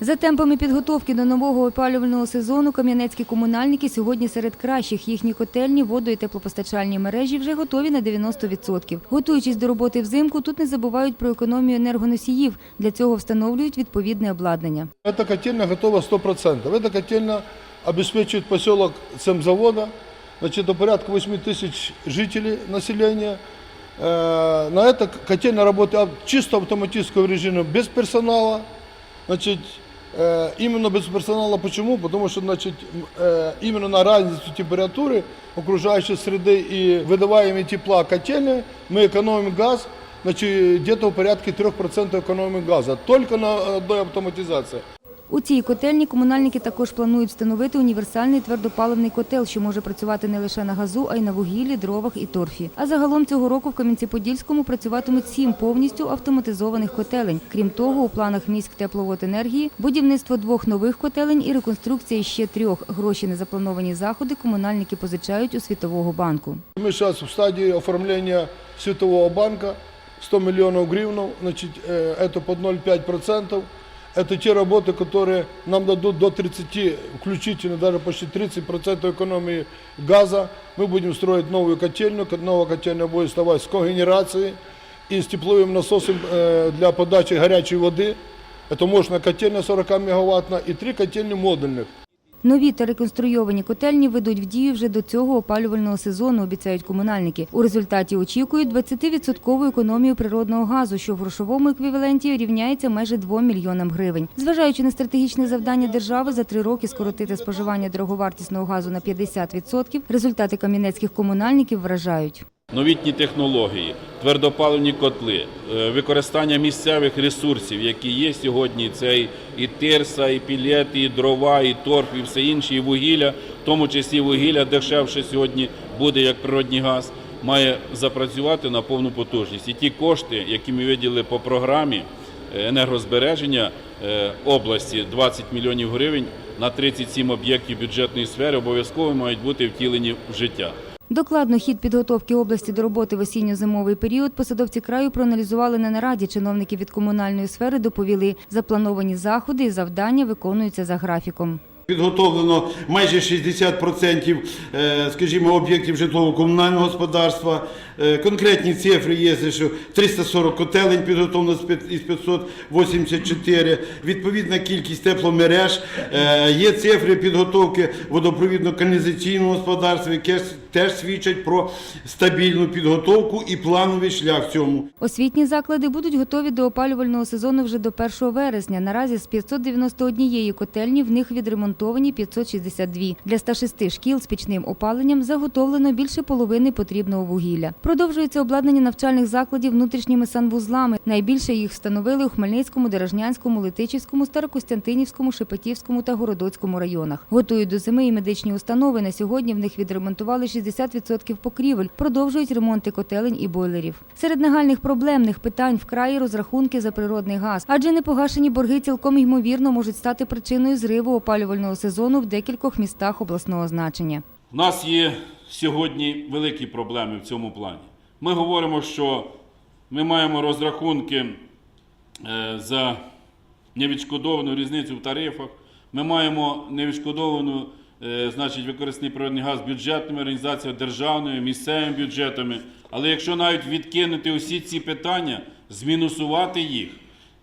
За темпами підготовки до нового опалювального сезону кам'янецькі комунальники сьогодні серед кращих. Їхні котельні, водо- і теплопостачальні мережі вже готові на 90%. Готуючись до роботи взимку, тут не забувають про економію енергоносіїв. Для цього встановлюють відповідне обладнання. Эта котельня готова 100%. Эта котельня обеспечивает поселок Цемзавода, значит, до порядка 8 тысяч жителей населения. Э, На это котельня работает ав- чисто автоматического режима, без персонала. Значит, э, именно без персонала почему? Потому что значит, м, э, именно на разницу температуры окружающей среды и выдаваемой тепла котельной мы экономим газ, значит, где-то в порядке 3% экономим газа. Только на одной автоматизации. У цій котельні комунальники також планують встановити універсальний твердопаливний котел, що може працювати не лише на газу, а й на вугіллі, дровах і торфі. А загалом цього року в Кам'янці-Подільському працюватимуть сім повністю автоматизованих котелень. Крім того, у планах міськ тепловоденергії будівництво двох нових котелень і реконструкція ще трьох. Гроші на заплановані заходи комунальники позичають у Світового банку. Мы сейчас в стадии оформления Светового банка, 100 миллионов гривен, значит, э, это под 0,5%. Это те работы, которые нам дадут до 30, включительно даже почти 30% экономии газа. Мы будем строить новую котельную, новая котельная будет вставать с когенерацией и с тепловым насосом э, для подачи горячей воды. Это мощная котельня 40 мегаваттна и три котельни модульных. Нові та реконструйовані котельні ведуть в дію вже до цього опалювального сезону, обіцяють комунальники. У результаті очікують 20% економію природного газу, що в грошовому еквіваленті рівняється майже 2 мільйонам гривень. Зважаючи на стратегічне завдання держави за три роки скоротити споживання дороговартісного газу на 50%, результати кам'янецьких комунальників вражають. Новітні технології, твердопаливні котли, е, використання місцевих ресурсів, які є сьогодні. Це і- тирса, і пілети, і дрова, і торф, і все інше, і вугілля, в тому числі вугілля дешевше сьогодні буде як природний газ, має запрацювати на повну потужність. І ті кошти, які ми виділи по програмі е, енергозбереження е, області, 20 мільйонів гривень на 37 об'єктів бюджетної сфери, обов'язково мають бути втілені в життя. Докладно хід підготовки області до роботи в осінньо-зимовий період посадовці краю проаналізували на нараді. Чиновники від комунальної сфери доповіли, заплановані заходи і завдання виконуються за графіком. Підготовлено майже 60% е, скажімо, об'єктів житлово-комунального господарства. Е, Конкретні цифри є, що 340 котелень підготовлено із 584, відповідна кількість тепломереж. Е, Є цифри підготовки водопровідно-каналізаційного господарства, які теж свідчать про стабільну підготовку і плановий шлях цьому. Освітні заклади будуть готові до опалювального сезону вже до 1 вересня. Наразі з 591 котельні в них відремонтовані 562. Для 106 шкіл з пічним опаленням заготовлено більше половини потрібного вугілля. Продовжується обладнання навчальних закладів внутрішніми санвузлами. Найбільше їх встановили у Хмельницькому, Дережнянському, Летичівському, Старокостянтинівському, Шепетівському та Городоцькому районах. Готують до зими і медичні установи. На сьогодні в них відремонтували 60% покрівель. Продовжують ремонти котелень і бойлерів. Серед нагальних проблемних питань в краї розрахунки за природний газ, адже непогашені борги цілком ймовірно можуть стати причиною зриву опалювального сезону в декількох містах обласного значення. У нас є сьогодні великі проблеми в цьому плані. Ми говоримо, що ми маємо розрахунки е, за невідшкодовану різницю в тарифах. Ми маємо невідшкодовану значить, використаний природний газ бюджетними організаціями, державними, місцевими бюджетами. Але якщо навіть відкинути усі ці питання, змінусувати їх,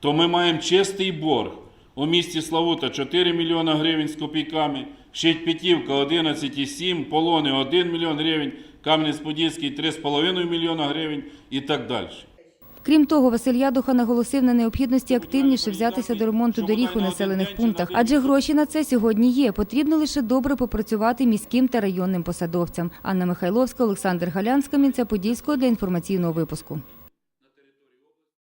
то ми маємо чистий борг у місті Славута 4 мільйона гривень з копійками, Щитпетівка 11,7, Полони 1 мільйон гривень, Кам'янець-Подільський 3,5 мільйона гривень і так далі. Крім того, Василь Ядуха наголосив на необхідності активніше взятися до ремонту доріг у населених пунктах, адже гроші на це сьогодні є. Потрібно лише добре попрацювати міським та районним посадовцям. Анна Михайловська, Олександр Галянська, Мінця Подільського для інформаційного випуску.